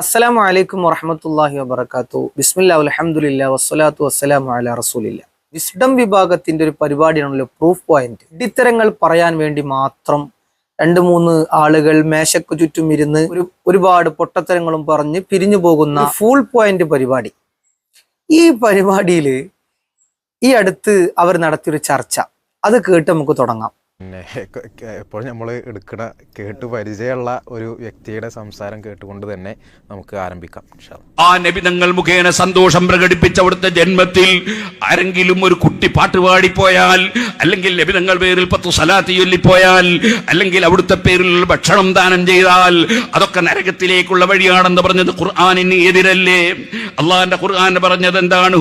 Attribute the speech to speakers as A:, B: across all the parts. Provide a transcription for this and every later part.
A: അസ്സലാമു അലൈക്കും വറഹമത്തല്ലാഹി വബർക്കാത്തു ബിസ്മില്ലാ അലഹമുല്ല വസ്സലാത്തു വസ്സലാമു അല റസൂലില്ല. വിസ്ഡം വിഭാഗത്തിന്റെ ഒരു പരിപാടിയാണല്ലോ പ്രൂഫ് പോയിന്റ്. ഇടിത്തരങ്ങൾ പറയാൻ വേണ്ടി മാത്രം രണ്ട് മൂന്ന് ആളുകൾ മേശക്ക് ചുറ്റും ഇരുന്ന് ഒരു ഒരുപാട് പൊട്ടത്തരങ്ങളും പറഞ്ഞ് പിരിഞ്ഞു പോകുന്ന ഫുൾ പോയിന്റ് പരിപാടി. ഈ പരിപാടിയിൽ ഈ അടുത്ത് അവർ നടത്തിയൊരു ചർച്ച. അത് കേട്ട് നമുക്ക് തുടങ്ങാം.
B: പിന്നെ എപ്പോഴും നമ്മൾ എടുക്കുന്ന കേട്ട് പരിചയമുള്ള ഒരു വ്യക്തിയുടെ സംസാരം കേട്ടുകൊണ്ട് തന്നെ നമുക്ക് ആരംഭിക്കാം ഇൻഷാ നബി
C: ആ നബിതങ്ങൾ മുഖേന സന്തോഷം പ്രകടിപ്പിച്ച അവിടുത്തെ ജന്മത്തിൽ ആരെങ്കിലും ഒരു കുട്ടി പാട്ട് പാടിപ്പോയാൽ അല്ലെങ്കിൽ നബി തങ്ങൾ പേരിൽ പത്തു സലാത്ത് ചൊല്ലിപ്പോയാൽ അല്ലെങ്കിൽ അവിടുത്തെ പേരിൽ ഭക്ഷണം ദാനം ചെയ്താൽ അതൊക്കെ നരകത്തിലേക്കുള്ള വഴിയാണെന്ന് പറഞ്ഞത് ഖുർആാനിന് എതിരല്ലേ? അള്ളാഹിന്റെ ഖുർആൻ പറഞ്ഞത് എന്താണ്.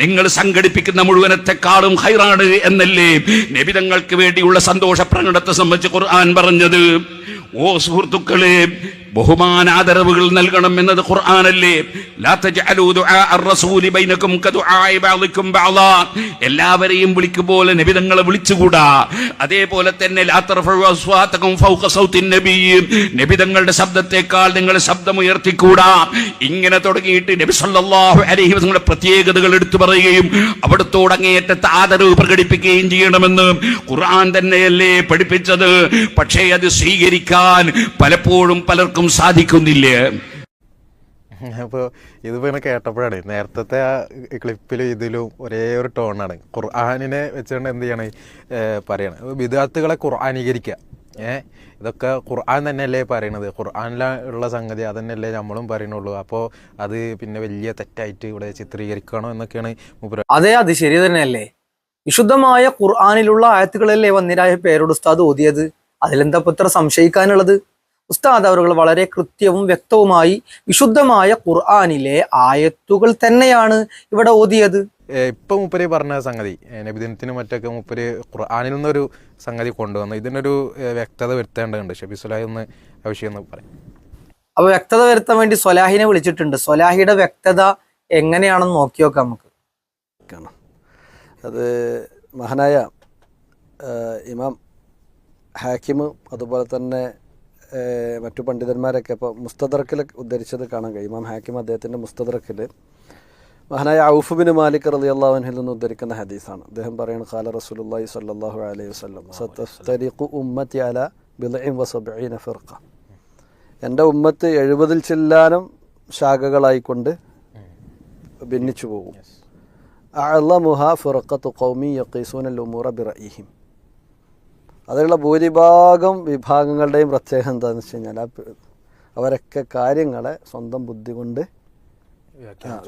C: നിങ്ങൾ സംഘടിപ്പിക്കുന്ന മുഴുവനത്തെക്കാളും ഹൈറാണ് എന്നല്ലേ? നബിതങ്ങൾക്ക് വേണ്ടിയുള്ള സന്തോഷ പ്രകടനത്തെ സംബന്ധിച്ച് ഖുർആൻ പറഞ്ഞത് ഓ സുഹൃത്തുക്കളെ ബഹുമാനാദരവുകൾ നൽകണം എന്നത് ഖുർആാനല്ലേ? എല്ലാവരെയും വിളിക്കുപോലെ നബിതങ്ങളെ വിളിച്ചുകൂടാ. അതേപോലെ തന്നെ നബിതങ്ങളുടെ ശബ്ദത്തെക്കാൾ നിങ്ങൾ ശബ്ദം ഉയർത്തിക്കൂടാ. ഇങ്ങനെ തുടങ്ങിയിട്ട് നബി സല്ലാഹു അലൈഹി വസല്ലമയുടെ പ്രത്യേകതകൾ എടുത്തു പറയുകയും അവിടുത്തോട് ആദരവ് പ്രകടിപ്പിക്കുകയും ചെയ്യണമെന്ന് ഖുർആൻ തന്നെയല്ലേ പഠിപ്പിച്ചത്. പക്ഷേ അത് സ്വീകരിക്കാൻ പലപ്പോഴും പലർക്കും സാധിക്കുന്നില്ല?
B: അപ്പോൾ ഇത് പിന്നെ കേട്ടപ്പോഴാണ് നേരത്തെ ആ ക്ലിപ്പിലും ഇതിലും ഒരേ ഒരു ടോണാണ് ഖുർആാനിനെ വെച്ചുകൊണ്ട് എന്ത് ചെയ്യണം? പറയണം. വിദ്യാർത്ഥികളെ ഖുർആാനീകരിക്കുക. ഏഹ് ഇതൊക്കെ ഖുർആൻ തന്നെയല്ലേ പറയണത്? ഖുർആാനിലുള്ള സംഗതി അതന്നെയല്ലേ നമ്മളും പറയണുള്ളൂ. അപ്പോൾ അത് പിന്നെ വലിയ തെറ്റായിട്ട് ഇവിടെ ചിത്രീകരിക്കണോ എന്നൊക്കെയാണ്
A: അതെ അത് ശരി തന്നെയല്ലേ? വിശുദ്ധമായ ഖുർആാനിലുള്ള ആയത്തുകളല്ലേ വന്നിരായ പേരോട് ഉസ്താദ് ഓതിയത്? അതിലെന്താ പുത്ര ഇത്ര സംശയിക്കാനുള്ളത്? ഉസ്താദ് അവർ വളരെ കൃത്യവും വ്യക്തവുമായി വിശുദ്ധമായ ഖുർആാനിലെ ആയത്തുകൾ തന്നെയാണ് ഇവിടെ ഓതിയത്.
B: ഇപ്പം മുപ്പര് പറഞ്ഞ സംഗതി നബിദിനത്തിനും മറ്റൊക്കെ മുപ്പര് ഖുർആാനിൽ നിന്നൊരു സംഗതി കൊണ്ടുവന്നു. ഇതിനൊരു വ്യക്തത വരുത്തേണ്ടതുണ്ട്. ഷബി സുലായി ഒന്ന് ആവശ്യം എന്ന് പറയും.
A: അപ്പൊ വ്യക്തത വരുത്താൻ വേണ്ടി സ്വലാഹിനെ വിളിച്ചിട്ടുണ്ട്. സ്വലാഹിയുടെ വ്യക്തത എങ്ങനെയാണെന്ന് നോക്കി നോക്കാം നമുക്ക്.
D: അത് മഹാനായ ഇമാം ഹാക്കിമും അതുപോലെ തന്നെ മറ്റു പണ്ഡിതന്മാരൊക്കെ ഇപ്പോൾ മുസ്തദർക്കിൽ ഉദ്ധരിച്ചത് കാണാൻ കഴിയും. ഇമാം ഹാക്കിം അദ്ദേഹത്തിന്റെ മുസ്തദർക്കിൽ. മഹാനായ ഔഫ് ബിൻ മാലിക് റലി അള്ളാഹുനിൽ നിന്ന് ഉദ്ധരിക്കുന്ന ഹദീസാണ്. അദ്ദേഹം പറയുന്നത് ഖാല റസൂലുള്ളാഹി സ്വല്ലല്ലാഹു അലൈഹി വസ്ലം സതഫ്തരിഖു ഉമ്മത്തി അല ബിദ്ഇൻ വസബീന ഫിർഖ. എന്റെ ഉമ്മത്ത് എഴുപതിൽ ചെല്ലാനും ശാഖകളായിക്കൊണ്ട് ഭിന്നിച്ചു പോകും അഅലമുഹ ഫിറഖത്തു കൗമി യഖീസൂന ഉമൂറ ബിറഇഹിം അതിലുള്ള ഭൂരിഭാഗം വിഭാഗങ്ങളുടെയും പ്രത്യേകത എന്താണെന്ന് വെച്ച് കഴിഞ്ഞാൽ അവരൊക്കെ കാര്യങ്ങളെ സ്വന്തം ബുദ്ധി കൊണ്ട്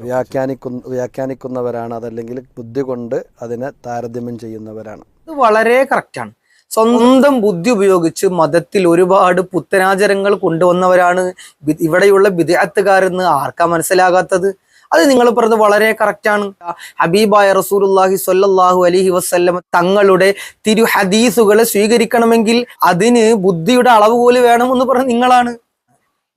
D: വ്യാഖ്യാനിക്കുന്ന വ്യാഖ്യാനിക്കുന്നവരാണ് അതല്ലെങ്കിൽ ബുദ്ധി കൊണ്ട് അതിനെ താരതമ്യം ചെയ്യുന്നവരാണ്.
A: ഇത് വളരെ കറക്റ്റാണ് സ്വന്തം ബുദ്ധി ഉപയോഗിച്ച് മതത്തിൽ ഒരുപാട് പുത്തനാചരങ്ങൾ കൊണ്ടുവന്നവരാണ്. ഇവിടെയുള്ള വിദ്യാർത്ഥിക്കാരെന്ന് ആർക്കാ മനസ്സിലാകാത്തത്? അത് നിങ്ങൾ പറഞ്ഞത് വളരെ കറക്റ്റാണ് ഹബീബായ റസൂലുള്ളാഹി സ്വല്ലല്ലാഹു അലഹി വസല്ലം തങ്ങളുടെ തിരു ഹദീസുകളെ സ്വീകരിക്കണമെങ്കിൽ അതിന് ബുദ്ധിയുടെ അളവ് പോലെ വേണമെന്ന് പറഞ്ഞ നിങ്ങളാണ്.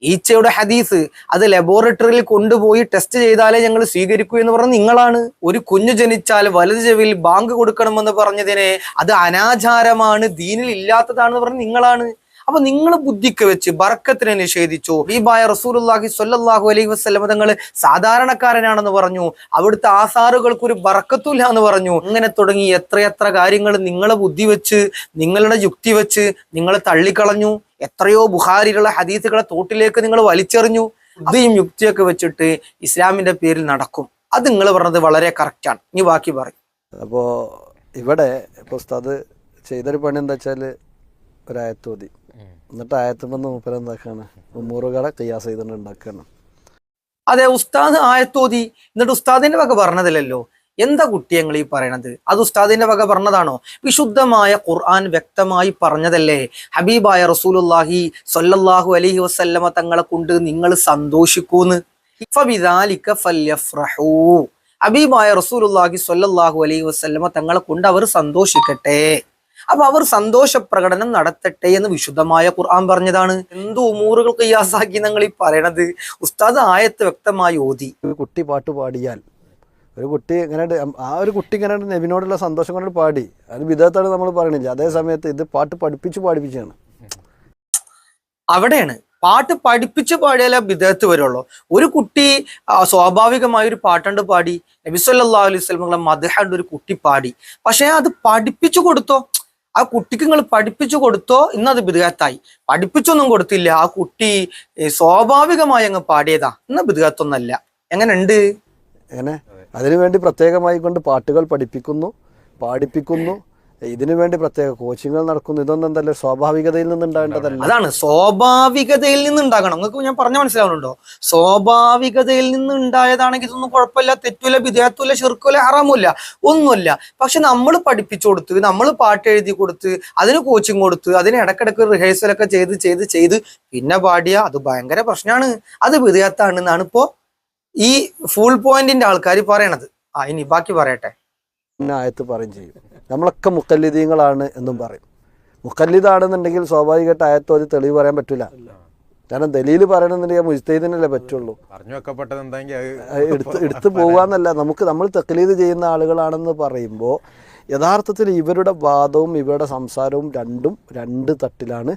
A: ഈച്ചയുടെ ഹദീസ് അത് ലബോറട്ടറിയിൽ കൊണ്ടുപോയി ടെസ്റ്റ് ചെയ്താലേ ഞങ്ങൾ സ്വീകരിക്കൂ എന്ന് പറഞ്ഞ നിങ്ങളാണ്. ഒരു കുഞ്ഞു ജനിച്ചാൽ വലത് ചെവിൽ ബാങ്ക് കൊടുക്കണമെന്ന് പറഞ്ഞതിനെ അത് അനാചാരമാണ് ദീനിൽ ഇല്ലാത്തതാണെന്ന് പറഞ്ഞ നിങ്ങളാണ്. അപ്പൊ നിങ്ങൾ ബുദ്ധിക്ക് വെച്ച് ബർക്കത്തിനെ നിഷേധിച്ചു. ഹബീബായ റസൂലുള്ളാഹി സ്വല്ലല്ലാഹു അലൈഹി വസല്ലം തങ്ങൾ സാധാരണക്കാരനാണെന്ന് പറഞ്ഞു. അവിടുത്തെ ആസാറുകൾക്ക് ഒരു ബർക്കത്തുമില്ല എന്ന് പറഞ്ഞു. അങ്ങനെ തുടങ്ങി എത്രയെത്ര കാര്യങ്ങൾ നിങ്ങളെ ബുദ്ധി വെച്ച് നിങ്ങളുടെ യുക്തി വെച്ച് നിങ്ങൾ തള്ളിക്കളഞ്ഞു. എത്രയോ ബുഹാരിലുള്ള ഹദീസുകളെ തോട്ടിലേക്ക് നിങ്ങൾ വലിച്ചെറിഞ്ഞു. അതേയും യുക്തിയൊക്കെ വെച്ചിട്ട് ഇസ്ലാമിന്റെ പേരിൽ നടക്കും. അത് നിങ്ങൾ പറഞ്ഞത് വളരെ കറക്റ്റാണ് ഇനി ബാക്കി പറയും.
D: അപ്പോൾ ഇവിടെ ഇപ്പോൾ ഉസ്താദ് ചെയ്തൊരു പണി എന്താ വെച്ചാൽ ഒരായത്തോതി എന്നിട്ട് ആയത്തുമ്പോ മൂപ്പര് എന്താക്കാണ്? ഉമ്മൂറുകളെ കയ്യാസ് ചെയ്തുകൊണ്ട് ഉണ്ടാക്കണം.
A: അതെ ഉസ്താദ് ആയത്തോതി. എന്നിട്ട് ഉസ്താദിന്റെ വക പറഞ്ഞതല്ലല്ലോ എന്താ കുട്ടിയങ്ങൾ ഈ പറയണത്? അത് ഉസ്താദിന്റെ വക പറഞ്ഞതാണോ? വിശുദ്ധമായ ഖുർആൻ വ്യക്തമായി പറഞ്ഞതല്ലേ? ഹബീബായ റസൂലുള്ളാഹി സൊല്ലാഹു അലഹി വസല്ലമ തങ്ങളെ കൊണ്ട് നിങ്ങൾ സന്തോഷിക്കൂന്ന്. ഹബീബായ റസൂലുള്ളാഹി സൊല്ലാഹു അലൈഹി വസല്ലമ തങ്ങളെ കൊണ്ട് അവർ സന്തോഷിക്കട്ടെ. അപ്പൊ അവർ സന്തോഷ പ്രകടനം നടത്തട്ടെ എന്ന് വിശുദ്ധമായ ഖുർആൻ പറഞ്ഞതാണ്. എന്തോ ഉമൂറുകൾ കയ്യാസാക്കി നിങ്ങൾ ഈ പറയണത്. ഉസ്താദ് ആയത്ത് വ്യക്തമായി ഓതി.
D: ഒരു കുട്ടി പാട്ട് പാടിയാൽ ഒരു കുട്ടി ഇങ്ങനെ ആ ഒരു കുട്ടി ഇങ്ങനെ നബിനോടുള്ള സന്തോഷം കൊണ്ട് പാടി. അത് വിധത്താണ് നമ്മൾ പറയണില്ല. അതേ സമയത്ത് ഇത് പാട്ട് പഠിപ്പിച്ച് പാടിപ്പിച്ചാണ്.
A: അവിടെയാണ്. പാട്ട് പഠിപ്പിച്ച് പാടിയാലേ വിദേഹത്ത് വരുള്ളൂ. ഒരു കുട്ടി സ്വാഭാവികമായ ഒരു പാട്ടുണ്ട് പാടി. നബിസ്വല്ലാ അലൈഹി സ്വലമങ്ങളെ മധുഹണ്ട് ഒരു കുട്ടി പാടി. പക്ഷേ അത് പഠിപ്പിച്ചു കൊടുത്തോ? ആ കുട്ടിക്ക് നിങ്ങൾ പഠിപ്പിച്ചു കൊടുത്തോ? ഇന്നത് ബിദുഗത്തായി. പഠിപ്പിച്ചൊന്നും കൊടുത്തില്ല. ആ കുട്ടി സ്വാഭാവികമായി അങ്ങ് പാടിയതാ. ഇന്ന് ബിദുഗത്തൊന്നല്ല. എങ്ങനെ? ഉണ്ട്
D: അങ്ങനെ അതിനുവേണ്ടി പ്രത്യേകമായി കൊണ്ട് പാട്ടുകൾ പഠിപ്പിക്കുന്നു പാടിപ്പിക്കുന്നു ഇതിനു വേണ്ടി പ്രത്യേക കോച്ചിങ്ങൾ നടക്കുന്നു. ഇതൊന്നും എന്തല്ല സ്വാഭാവികതയിൽ നിന്നുണ്ടാകേണ്ടതല്ല.
A: അതാണ് സ്വാഭാവികതയിൽ നിന്ന് ഉണ്ടാകണം നിങ്ങൾക്ക് ഞാൻ പറഞ്ഞ മനസ്സിലാവുന്നുണ്ടോ? സ്വാഭാവികതയിൽ നിന്ന് ഉണ്ടായതാണെങ്കിൽ ഇതൊന്നും കുഴപ്പമില്ല. തെറ്റൂല വിദേഹത്തൂല ചെറുക്കൂല ഹറാമില്ല ഒന്നുമില്ല. പക്ഷെ നമ്മൾ പഠിപ്പിച്ചു കൊടുത്ത് നമ്മൾ പാട്ട് എഴുതി കൊടുത്ത് അതിന് കോച്ചിങ് കൊടുത്ത് അതിന് ഇടക്കിടക്ക് റിഹേഴ്സലൊക്കെ ചെയ്ത് ചെയ്ത് ചെയ്ത് പിന്നെ പാടിയ അത് ഭയങ്കര പ്രശ്നമാണ്. അത് വിധേയത്താണെന്നാണ് ഇപ്പോ ഈ ഫുൾ പോയിന്റിന്റെ ആൾക്കാർ പറയണത്. ആ ഇനി ബാക്കി പറയട്ടെ.
D: ആയത്ത് പറയും ചെയ്യും. നമ്മളൊക്കെ മുക്കല്ലിദീങ്ങളാണ് എന്നും പറയും. മുക്കല്ലിദാണെന്നുണ്ടെങ്കിൽ സ്വാഭാവികമായിട്ട് ആയത്തോ അത് തെളിവ് പറയാൻ പറ്റില്ല കാരണം ദലീൽ പറയണമെന്നുണ്ടെങ്കിൽ മുജ്തീദിനല്ലേ പറ്റുള്ളൂ.
B: പറഞ്ഞു വെക്കപ്പെട്ടത് എന്തെങ്കിൽ
D: എടുത്ത് എടുത്തു പോകാന്നല്ല നമുക്ക് നമ്മൾ തെക്കലീത് ചെയ്യുന്ന ആളുകളാണെന്ന് പറയുമ്പോൾ യഥാർത്ഥത്തിൽ ഇവരുടെ വാദവും ഇവരുടെ സംസാരവും രണ്ടും രണ്ട് തട്ടിലാണ്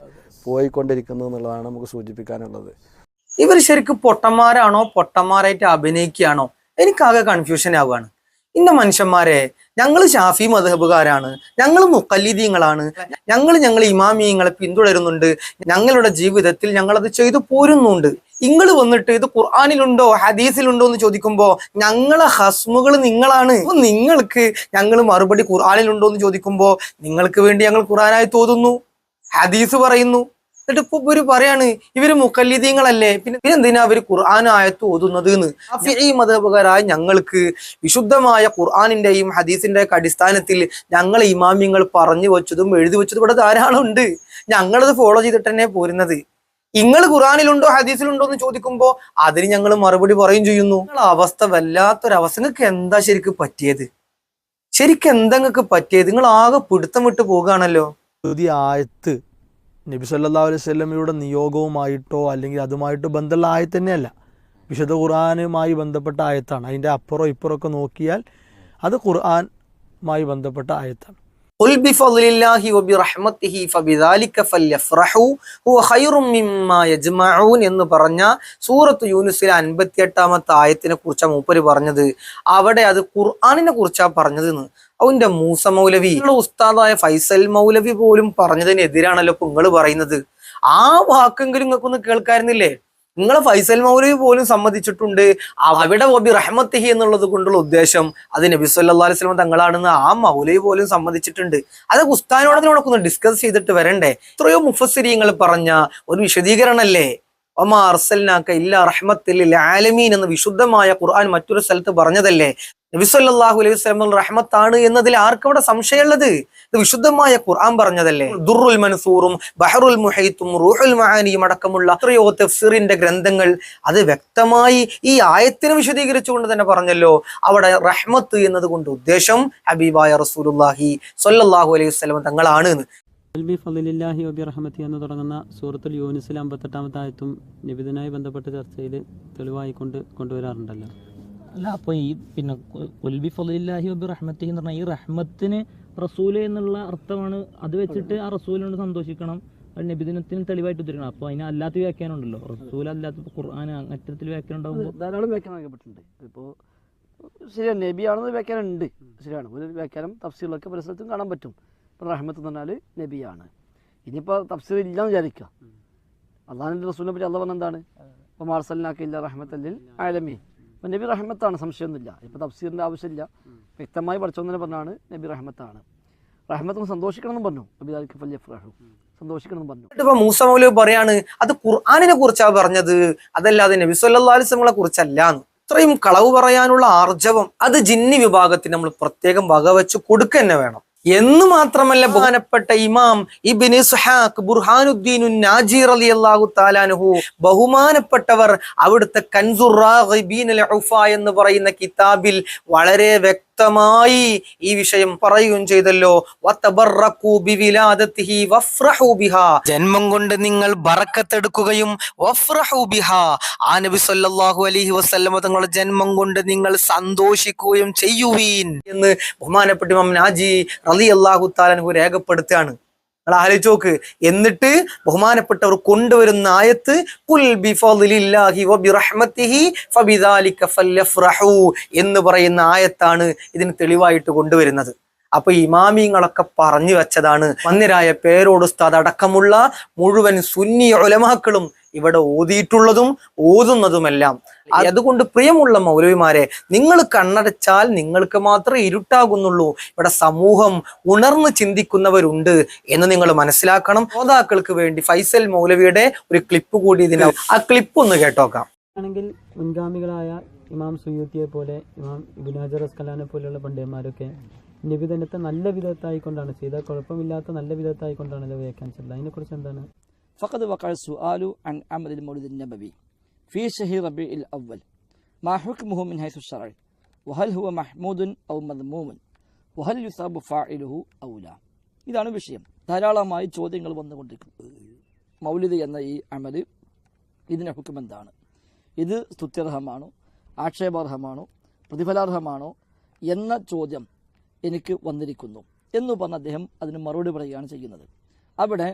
D: പോയിക്കൊണ്ടിരിക്കുന്നത് എന്നുള്ളതാണ് നമുക്ക് സൂചിപ്പിക്കാനുള്ളത്.
A: ഇവർ ശരിക്കും പൊട്ടന്മാരാണോ പൊട്ടന്മാരായിട്ട് അഭിനയിക്കുകയാണോ? എനിക്കാകെ കൺഫ്യൂഷൻ ആവുകയാണ്. ഇന്ന മനുഷ്യന്മാരെ ഞങ്ങൾ ഷാഫി മധബുകാരാണ് ഞങ്ങൾ മുക്കല്ലിദീങ്ങളാണ് ഞങ്ങൾ ഞങ്ങൾ ഇമാമിയങ്ങളെ പിന്തുടരുന്നുണ്ട്. ഞങ്ങളുടെ ജീവിതത്തിൽ ഞങ്ങളത് ചെയ്തു പോരുന്നുണ്ട്. നിങ്ങൾ വന്നിട്ട് ഇത് ഖുർആാനിലുണ്ടോ ഹദീസിലുണ്ടോ എന്ന് ചോദിക്കുമ്പോൾ ഞങ്ങളെ ഹസ്മുകൾ നിങ്ങളാണ്. നിങ്ങൾക്ക് ഞങ്ങൾ മറുപടി ഖുർആാനിലുണ്ടോ എന്ന് ചോദിക്കുമ്പോൾ നിങ്ങൾക്ക് വേണ്ടി ഞങ്ങൾ ഖുർആനായി തോന്നുന്നു ഹദീസ് പറയുന്നു. എന്നിട്ട് ഇപ്പൊ ഇവർ പറയാണ് ഇവർ മുക്കല്ലിദീങ്ങളല്ലേ പിന്നെ പിന്നെ എന്തിനാ അവർ ഖുർആൻ ആയത്ത് ഓതുന്നത് എന്ന് ഈ മതപകരായ ഞങ്ങൾക്ക് വിശുദ്ധമായ ഖുർആാനിന്റെയും ഹദീസിന്റെ അടിസ്ഥാനത്തിൽ ഞങ്ങൾ ഇമാമിങ്ങൾ പറഞ്ഞു വെച്ചതും എഴുതി വെച്ചതും ഇവിടെ ധാരാളം ഉണ്ട് ഞങ്ങളത് ഫോളോ ചെയ്തിട്ട് തന്നെ പോരുന്നത്. നിങ്ങൾ ഖുറാനിലുണ്ടോ ഹദീസിലുണ്ടോ എന്ന് ചോദിക്കുമ്പോ അതിന് ഞങ്ങൾ മറുപടി പറയും ചെയ്യുന്നു. അവസ്ഥ വല്ലാത്തൊരവസ്ഥ നിങ്ങൾക്ക് എന്താ ശരിക്ക് പറ്റിയത്? ശരിക്കും എന്താ നിങ്ങൾക്ക് പറ്റിയത്? നിങ്ങൾ ആകെ പിടുത്തം വിട്ട് പോകുകയാണല്ലോ
E: ആയത്ത് നബി സല്ലാ അലൈഹി സ്വല്ലമയുടെ നിയോഗവുമായിട്ടോ അല്ലെങ്കിൽ അതുമായിട്ട് ബന്ധമുള്ള ആയത്ത് തന്നെയല്ല. വിശുദ്ധ ഖുർആാനുമായി ബന്ധപ്പെട്ട ആയത്താണ്. അതിന്റെ അപ്പുറം ഇപ്പുറമൊക്കെ നോക്കിയാൽ അത് ഖുർആാനുമായി ബന്ധപ്പെട്ട ആയത്താണ്.
A: എന്ന് പറഞ്ഞ സൂറത്ത് യൂനുസിലെ അൻപത്തിയെട്ടാമത്തെ ആയത്തിനെ കുറിച്ചാണ് മൂപ്പര് പറഞ്ഞത്. അവിടെ അത് ഖുർആാനിനെ കുറിച്ചാണ് പറഞ്ഞത് അവന്റെ മൂസ മൗലവി ഉസ്താദായ ഫൈസൽ മൗലവി പോലും പറഞ്ഞതിനെതിരാണല്ലോ ഇപ്പൊ നിങ്ങൾ പറയുന്നത്. ആ വാക്കെങ്കിലും നിങ്ങൾക്കൊന്ന് കേൾക്കായിരുന്നില്ലേ നിങ്ങളെ ഫൈസൽ മൗലവി പോലും സമ്മതിച്ചിട്ടുണ്ട്. അവിടെ വബി റഹ്മത്തിഹി എന്നുള്ളത് കൊണ്ടുള്ള ഉദ്ദേശം അത് നബി സല്ലാ അലൈഹി സ്വലം തങ്ങളാണെന്ന് ആ മൗലവി പോലും സമ്മതിച്ചിട്ടുണ്ട്. അത് ഉസ്താനോടത്തിനോടൊക്കെ ഒന്ന് ഡിസ്കസ് ചെയ്തിട്ട് വരണ്ടേ? എത്രയോ മുഫസിരിയങ്ങൾ പറഞ്ഞ ഒരു വിശദീകരണല്ലേ? ആലമീൻ എന്ന വിശുദ്ധമായ ഖുർആൻ മറ്റൊരു സ്ഥലത്ത് പറഞ്ഞതല്ലേ? നബി സല്ലല്ലാഹു അലൈഹി വസല്ലം റഹ്മത്താണ് എന്നതിൽ ആർക്കവിടെ സംശയമുള്ളത്? ഇത് വിശുദ്ധമായ ഖുർആൻ പറഞ്ഞതല്ലേ? ദുർറുൽ മൻസൂറും ബഹറുൽ മുഹൈത്തും റൂഹുൽ മഹാനിയും അടക്കമുള്ള എത്രയോ തഫ്സീറിന്റെ ഗ്രന്ഥങ്ങൾ അത് വ്യക്തമായി ഈ ആയത്തിന് വിശദീകരിച്ചുകൊണ്ട് തന്നെ പറഞ്ഞല്ലോ. അവിടെ റഹ്മത്ത് എന്നതുകൊണ്ട് ഉദ്ദേശം ഹബീബായ റസൂലുള്ളാഹി സ്വല്ലല്ലാഹു അലൈഹി സ്വലം തങ്ങളാണ് എന്ന്
F: ബി ഫലില്ലാഹി വബി റഹ്മത്തി എന്ന് തുടങ്ങുന്ന സൂറത്തുൽ യൂനിസിൽ അമ്പത്തെട്ടാമത്തെ ആയത്തും നിബിതനായി ബന്ധപ്പെട്ട ചർച്ചയിൽ തെളിവായിക്കൊണ്ട് കൊണ്ടുവരാറുണ്ടല്ലോ.
G: അല്ല അപ്പോൾ ഈ പിന്നെ ഉൽബി ഫലില്ലാഹി അബി റഹ്മത്തി എന്ന് പറഞ്ഞാൽ ഈ റഹ്മത്തിന് റസൂൽ എന്നുള്ള അർത്ഥമാണ് അത് വെച്ചിട്ട് ആ റസൂലിനോട് സന്തോഷിക്കണം. അത് നബിദിനത്തിന് തെളിവായിട്ട് ഉദ്ധരിക്കണം. അപ്പോൾ അതിന് അല്ലാത്ത വ്യാഖ്യാനം ഉണ്ടല്ലോ. റസൂൽ അല്ലാത്ത ഖുർആൻ അത്തരത്തിൽ വ്യാഖ്യാനം ഉണ്ടാകുമ്പോൾ
H: ധാരാളം വ്യാഖ്യാനം നൽകപ്പെട്ടിട്ടുണ്ട് ഇപ്പോൾ ശരിയാണ് നബിയാണെന്ന് വ്യാഖ്യാനം ഉണ്ട്. ശരിയാണ്. ഒരു വ്യാഖ്യാനം തഫ്സീലൊക്കെ പരിസരത്തും കാണാൻ പറ്റും. റഹ്മത്ത് എന്ന് പറഞ്ഞാൽ നബിയാണ്. ഇനിയിപ്പോൾ തഫ്സീർ ഇല്ലാന്ന് വിചാരിക്കുക. അള്ളാഹിന്റെ റസൂലിനെ പറ്റി അള്ള പറഞ്ഞ എന്താണ്? ഇപ്പോൾ മാർസലിനാക്കില്ല റഹ്മത്തല്ലിൽ ആലമീൻ. അപ്പോൾ നബി റഹ്മത്താണ് സംശയമൊന്നുമില്ല. ഇപ്പോൾ തഫ്സീറിന്റെ ആവശ്യമില്ല. വ്യക്തമായി പഠിച്ചോന്നെ പറഞ്ഞാണ് നബി റഹ്മത്താണ്. റഹ്മത്ത് സന്തോഷിക്കണം എന്ന് പറഞ്ഞു. നബി അലിക്ക് ഫല്യ ഫ്രഹു സന്തോഷിക്കണം പറഞ്ഞു.
A: ഇപ്പൊ മൂസ മൗലവി പറയാണ് അത് ഖുർആാനിനെ കുറിച്ചാ പറഞ്ഞത്. അതല്ലാതെ നബി വസല്ലമയെ കുറിച്ചല്ല ഇത്രയും കളവ് പറയാനുള്ള ആർജവം അത് ജിന്നി വിഭാഗത്തിന് നമ്മൾ പ്രത്യേകം വകവെച്ച് കൊടുക്കുക തന്നെ വേണം. എന്ന് മാത്രമല്ല ബഹുമാനപ്പെട്ട ഇമാം ഇബിന് സുഹാഖ് ബുർഹാനുദ്ദീനു നാജീർ അലി അള്ളാഹു താലാനുഹു ബഹുമാനപ്പെട്ടവർ അവിടുത്തെ ഉഫ എന്ന് പറയുന്ന കിതാബിൽ വളരെ വ്യക്തമായി ഈ വിഷയം പറയുകയും ചെയ്തല്ലോ. ജന്മം കൊണ്ട് നിങ്ങൾ ബറക്കത്തെടുക്കുകയും ആ നബി സല്ലല്ലാഹു അലൈഹി വസല്ലമ തങ്ങളുടെ ജന്മം കൊണ്ട് നിങ്ങൾ സന്തോഷിക്കുകയും ചെയ്യുവീൻ. എന്ന് ബഹുമാനപ്പെട്ട ഇമാം നാജി റളി അള്ളാഹു താലൻഹു രേഖപ്പെടുത്തുകയാണ്. നിങ്ങൾ ആലോചിച്ച് നോക്ക്. എന്നിട്ട് ബഹുമാനപ്പെട്ടവർ കൊണ്ടുവരുന്ന ആയത്ത് എന്ന് പറയുന്ന ആയത്താണ് ഇതിന് തെളിവായിട്ട് കൊണ്ടുവരുന്നത്. അപ്പൊ ഇമാമിങ്ങളൊക്കെ പറഞ്ഞു വെച്ചതാണ്. മന്ദിരായ പേരോട് ഉസ്താദ് അടക്കമുള്ള മുഴുവൻ സുന്നി ഉലമാക്കളും ഇവിടെ ഓതിയിട്ടുള്ളതും ഓതുന്നതുമെല്ലാം അതുകൊണ്ട് പ്രിയമുള്ള മൗലവിമാരെ നിങ്ങൾ കണ്ണടച്ചാൽ നിങ്ങൾക്ക് മാത്രമേ ഇരുട്ടാകുന്നുള്ളൂ. ഇവിടെ സമൂഹം ഉണർന്ന് ചിന്തിക്കുന്നവരുണ്ട് എന്ന് നിങ്ങൾ മനസ്സിലാക്കണം. ശ്രോതാക്കൾക്ക് വേണ്ടി ഫൈസൽ മൗലവിയുടെ ഒരു ക്ലിപ്പ് കൂടി ഇതിന് ആ ക്ലിപ്പ് ഒന്ന് കേട്ടോക്കാം.
F: ആണെങ്കിൽ മുൻഗാമികളായ ഇമാം സുയൂത്തിയെ പോലെ ഇമാം ഇബിനാജർ അസ്കലാനെ പോലെയുള്ള പണ്ഡിതന്മാരൊക്കെ നിബിധനത്തെ നല്ല വിധത്തായിക്കൊണ്ടാണ് ചെയ്ത കുഴപ്പമില്ലാത്ത നല്ല വിധത്തായിക്കൊണ്ടാണല്ലോ വ്യാഖ്യാനിച്ചത്. അതിനെക്കുറിച്ച് എന്താണ്
H: فقد وقع السؤال عن عمل المولد النبوي في شهر ربيع الأول ما حكمه من حيث الشرع وهل هو محمود أو مذموم وهل يثاب فاعله أو لا ഇതാണ് വിഷയം ധാരാളമായി ചോദ്യങ്ങൾ വന്നുകൊണ്ടിരിക്കുന്നത് മൗലിദ് എന്ന ഈ അമല് ഇതിൻ്റെ ഹുക്കും എന്താണ് ഇത് സ്തുത്യർഹമാണോ ആക്ഷേപാർഹമാണോ പ്രതിഫലാർഹമാണോ എന്ന ചോദ്യം എനിക്ക് വന്നിരിക്കുന്നു എന്ന് പറഞ്ഞ് അദ്ദേഹം അതിന് മറുപടി പറയുകയാണ് ചെയ്യുന്നത് അവിടെ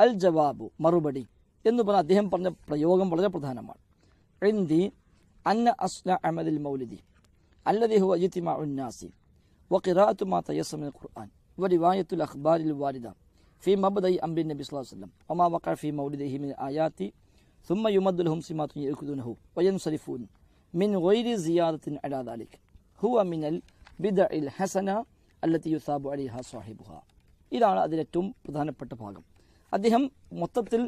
H: അൽ ജവാബു മറുപടി എന്ന് പറഞ്ഞ അദ്ദേഹം പറഞ്ഞ പ്രയോഗം വളരെ പ്രധാനമാണ് ഇന്ദി അന്ന അസ്ല അമദിൽ മൗലിദി അല്ലതി ഹുവ ഇജ്തിമാഉ الناس وقراءة ما تيسر من القرآن ورواية الأخبار الواردة في مبدأ أمر النبي صلى الله عليه وسلم وما وقع في مولده من الآيات ثم يمد لهم سمات يأخذونه وينصرفون من غير زيادة على ذلك هو من البدع الحسنة التي يثاب عليها صاحبها ഇതാണ് അതിലേറ്റവും പ്രധാനപ്പെട്ട ഭാഗം അദ്ദേഹം മൊത്തത്തിൽ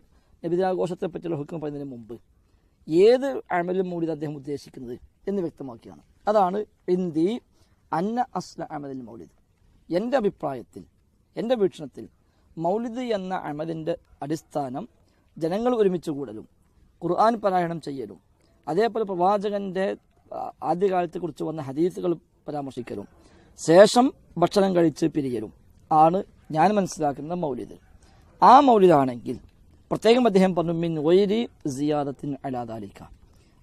H: നബിദിനാഘോഷത്തെ പറ്റിയുള്ള ഹുക്കം പറയുന്നതിന് മുമ്പ് ഏത് അമലും മൂടി അദ്ദേഹം ഉദ്ദേശിക്കുന്നത് എന്ന് വ്യക്തമാക്കിയാണ്. അതാണ് ഇന്ദി അന്ന അസ്ല അമലിൽ മൗലിദ്. എന്റെ അഭിപ്രായത്തിൽ എന്റെ വീക്ഷണത്തിൽ മൗലിദ് എന്ന അമലിന്റെ അടിസ്ഥാനം ജനങ്ങൾ ഒരുമിച്ച് കൂടലും ഖുർആൻ പാരായണം ചെയ്യലും അതേപോലെ പ്രവാചകന്റെ ആദ്യകാലത്തെക്കുറിച്ച് വന്ന ഹദീസുകൾ പരാമർശിക്കലും ശേഷം ഭക്ഷണം കഴിച്ച് പിരിയലും ആണ് ഞാൻ മനസ്സിലാക്കുന്ന മൗലിദ്. ആ മൗലിദാണെങ്കിൽ പ്രത്യേകം അദ്ദേഹം പറഞ്ഞു മിൻ ഒയരി സിയാദത്തിൻ അലാദാലിക്ക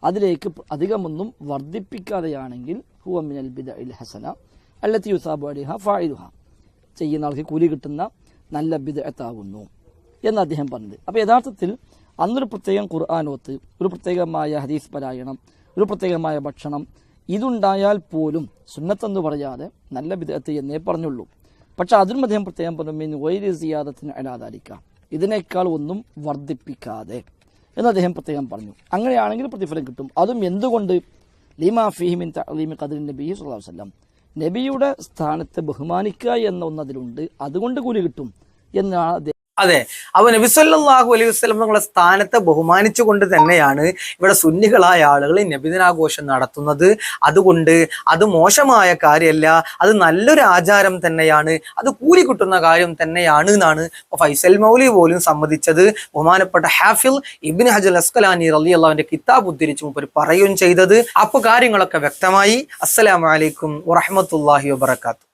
H: അതിലേക്ക് അധികമൊന്നും വർദ്ധിപ്പിക്കാതെയാണെങ്കിൽ ഹുവ മിനൽ ബിദ ഇൽ ഹസന അല്ലത്തി യുസാബു അലിഹ ഫായിദുഹ ചെയ്യുന്ന ആൾക്ക് കൂലി കിട്ടുന്ന നല്ല ബിദത്താകുന്നു എന്ന് അദ്ദേഹം പറഞ്ഞത്. അപ്പോൾ യഥാർത്ഥത്തിൽ അന്നൊരു പ്രത്യേകം ഖുർആാനോത്ത് ഒരു പ്രത്യേകമായ ഹദീസ് പരായണം ഒരു പ്രത്യേകമായ ഭക്ഷണം ഇതുണ്ടായാൽ പോലും സുന്നത്തെന്ന് പറയാതെ നല്ല ബിദത്ത് എന്നേ പറഞ്ഞുള്ളൂ. പക്ഷെ അതിനും അദ്ദേഹം പ്രത്യേകം പറഞ്ഞു വൈരി സിയാദത്തിന് ഇതിനേക്കാൾ ഒന്നും വർദ്ധിപ്പിക്കാതെ. എന്ന് അദ്ദേഹം പ്രത്യേകം പറഞ്ഞു. അങ്ങനെയാണെങ്കിൽ പ്രതിഫലം കിട്ടും. അതും എന്തുകൊണ്ട്? ലീമാ ഫിഹിമിൻ തലീമി കദിൻ നബി സുല്ലാ വസല്ലം. നബിയുടെ സ്ഥാനത്തെ ബഹുമാനിക്കുക എന്ന അതിലുണ്ട് അതുകൊണ്ട് കൂലി കിട്ടും എന്നാണ്
A: അതെ. അവൻ നബിസ്വല്ലാഹു അലൈഹി വസ്ലം നമ്മളെ സ്ഥാനത്തെ ബഹുമാനിച്ചുകൊണ്ട് തന്നെയാണ് ഇവിടെ സുന്നികളായ ആളുകൾ നബിദിനാഘോഷം നടത്തുന്നത്. അതുകൊണ്ട് അത് മോശമായ കാര്യമല്ല. അത് നല്ലൊരു ആചാരം തന്നെയാണ്. അത് കൂലി കിട്ടുന്ന കാര്യം തന്നെയാണ് എന്നാണ് ഫൈസൽ മൗലി പോലും സമ്മതിച്ചത്. ബഹുമാനപ്പെട്ട ഹാഫിൽ ഇബിൻ ഹജൽ അസ്കലാനി റലി അള്ളാഹുവിന്റെ കിതാബ് ഉദ്ധരിച്ച് മുമ്പ് പറയുകയും ചെയ്തത്. അപ്പൊ കാര്യങ്ങളൊക്കെ വ്യക്തമായി. അസ്സലാമലൈക്കും വറഹമത്തല്ലാഹി വബർക്കാത്തു